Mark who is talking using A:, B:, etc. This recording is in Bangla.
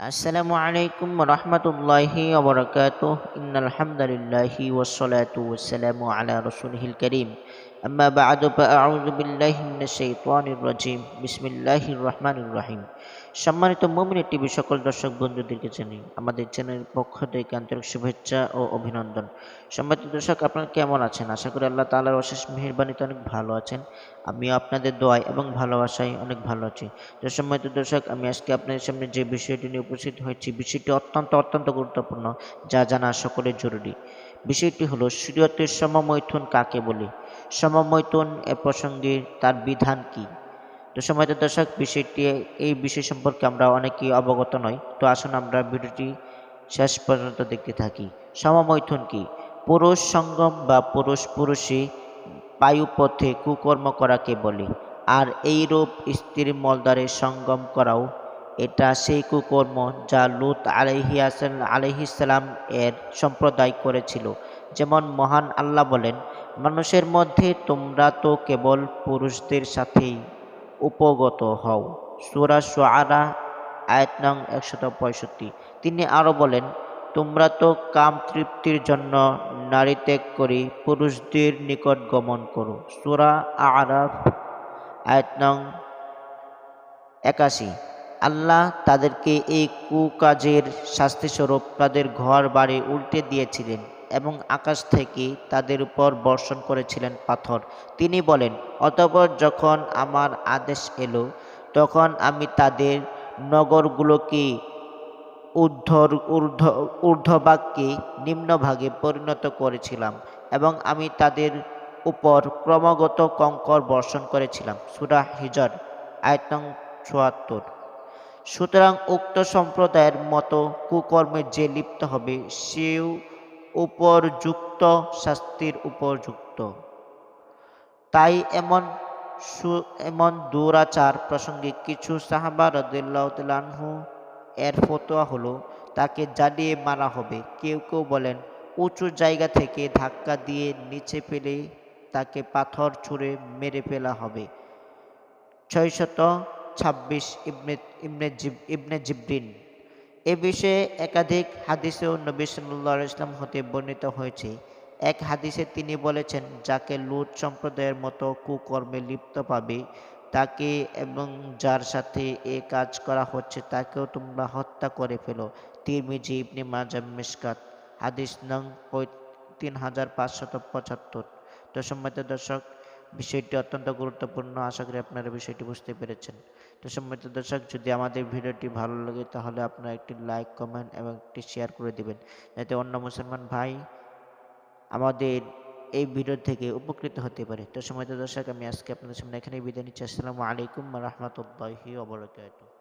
A: السلام عليكم ورحمة الله وبركاته إن الحمد لله والصلاة والسلام على رسوله الكريم أما بعد فأعوذ بالله من الشيطان الرجيم بسم الله الرحمن الرحيم সম্মানিত মুমিন টিভি সকল দর্শক বন্ধুদেরকে জানি আমাদের চ্যানেলের পক্ষ থেকে আন্তরিক শুভেচ্ছা ও অভিনন্দন সম্মানিত দর্শক আপনারা কেমন আছেন আশা করি আল্লাহ তাআলার অশেষ মেহেরবানিতে অনেক ভালো আছেন আমিও আপনাদের দোয়ায় এবং ভালোবাসায় অনেক ভালো আছি তো সম্মানিত দর্শক আমি আজকে আপনাদের সামনে যে বিষয়টি নিয়ে উপস্থিত হয়েছি বিষয়টি অত্যন্ত অত্যন্ত গুরুত্বপূর্ণ যা জানা সকলের জরুরি বিষয়টি হলো শরীয়তের সমমৈথুন কাকে বলে? সমমৈথুন এ প্রসঙ্গে তার বিধান কি? তো সময় দর্শক, বিষয়টি এই বিষয় সম্পর্কে আমরা অনেকেই অবগত নই। তো আসুন আমরা ভিডিওটি শেষ পর্যন্ত দেখতে থাকি। সমমৈথুন কি? পুরুষ সঙ্গম বা পুরুষ পুরুষে বায়ুপথে কুকর্ম করাকে বলে। আর এই রূপ স্ত্রীর মলদারে সঙ্গম করাও এটা সেই কুকর্ম যা লুত আলহি আলহিসাল্লাম এর সম্প্রদায় করেছিল। যেমন মহান আল্লাহ বলেন, মানুষের মধ্যে তোমরা তো কেবল পুরুষদের সাথেই উপগত হও। সুরা সোয়ারা আয়াত নং একশত পঁয়ষট্টি। তিনি আরও বলেন, তোমরা তো কাম তৃপ্তির জন্য নারী ত্যাগ করে পুরুষদের নিকট গমন করো। সুরা আরাফ, আয়াত নং একাশি। আল্লাহ তাদেরকে এই কুকাজের শাস্তিস্বরূপ তাদের ঘর বাড়ি উল্টে দিয়েছিলেন এবং আকাশ থেকে তাদের উপর বর্ষণ করেছিলেন পাথর। তিনি বলেন, অতপর যখন আমার আদেশ এলো, তখন আমি তাদের নগরগুলোকে ঊর্ধ্বর, ঊর্ধ্ব, ঊর্ধ্বভাগকে নিম্নভাগে পরিণত করেছিলাম এবং আমি তাদের উপর ক্রমাগত কঙ্কর বর্ষণ করেছিলাম। সুরা হিজর, আয়তং চুয়াত্তর। সুতরাং উক্ত সম্প্রদায়ের মতো কুকর্মে যে লিপ্ত হবে, সেও উপরযুক্ত শাস্তির উপযুক্ত তাই এমন সু, এমন দুরাচার প্রসঙ্গে কিছু সাহাবা রদুল্লাহু এর ফতোয়া হলো, তাকে জ্বালিয়ে মারা হবে। কেউ কেউ বলেন, উঁচু জায়গা থেকে ধাক্কা দিয়ে নিচে ফেলে তাকে পাথর ছুঁড়ে মেরে ফেলা হবে। ছয়শত ছাব্বিশ ইবনে ইবনে জিব, ইবনে জিব্রিন। এ বিষয়ে একাধিক হাদিসেও নবী সাল্লাহ ইসলাম হতে বর্ণিত হয়েছে। এক হাদিসে তিনি বলেছেন, যাকে লুট সম্প্রদায়ের মতো কুকর্মে লিপ্ত পাবে, তাকে এবং যার সাথে এ কাজ করা হচ্ছে, তাকেও তোমরা হত্যা করে ফেলো। তিরমিজি ইবনে মাজাম মিসকাত, হাদিস নং তিন হাজার পাঁচশত পঁচাত্তর। তো সম্মানিত দর্শক বিষয়টি অত্যন্ত গুরুত্বপূর্ণ। আশা করি আপনারা বিষয়টি বুঝতে পেরেছেন। তো সম্মানিত দর্শক, যদি আমাদের ভিডিওটি ভালো লাগে, তাহলে আপনারা একটি লাইক, কমেন্ট এবং একটি শেয়ার করে দিবেন। যাতে অন্য মুসলমান ভাই আমাদের এই ভিডিও থেকে উপকৃত হতে পারে। তো সম্মিত দর্শক, আমি আজকে আপনাদের সামনে এখানেই বিদায় নিচ্ছি। আসসালামু আলাইকুম রহমতুল্লাহি ওবরাকাতুহ